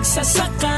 magsasaka.